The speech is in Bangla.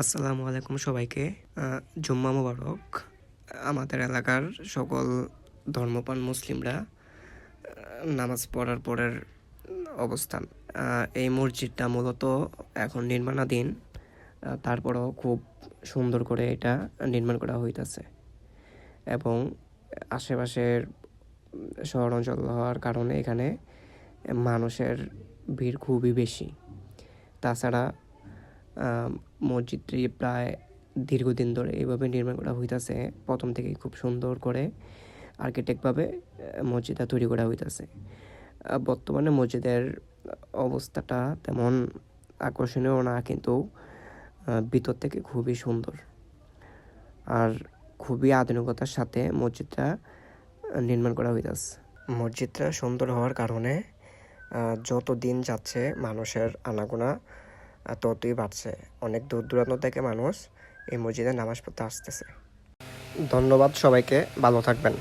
আসসালামু আলাইকুম সবাইকে। জুম্মা মোবারক। আমাদের এলাকার সকল ধর্মপান মুসলিমরা নামাজ পড়ার পরের অবস্থান। এই মসজিদটা মূলত এখন নির্মাণাধীন। তারপরেও খুব সুন্দর করে এটা নির্মাণ করা হইতাছে। এবং আশেপাশের শহর অঞ্চল হওয়ার কারণে এখানে মানুষের ভিড় খুবই বেশি। তাছাড়া মসজিদটি প্রায় দীর্ঘদিন ধরে এইভাবে নির্মাণ করা হইতাছে। প্রথম থেকেই খুব সুন্দর করে আর্কিটেক্টভাবে মসজিদটা তৈরি করা হইতাছে। বর্তমানে মসজিদের অবস্থাটা তেমন আকর্ষণীয় না, কিন্তু ভিতর থেকে খুবই সুন্দর। আর খুবই আধুনিকতার সাথে মসজিদটা নির্মাণ করা হইতাছে। মসজিদটা সুন্দর হওয়ার কারণে যত দিন যাচ্ছে মানুষের আনাগোনা ততই বাড়ছে। অনেক দূর দূরান্ত থেকে মানুষ এই মসজিদে নামাজ পড়তে আসতেছে। ধন্যবাদ সবাইকে, ভালো থাকবেন।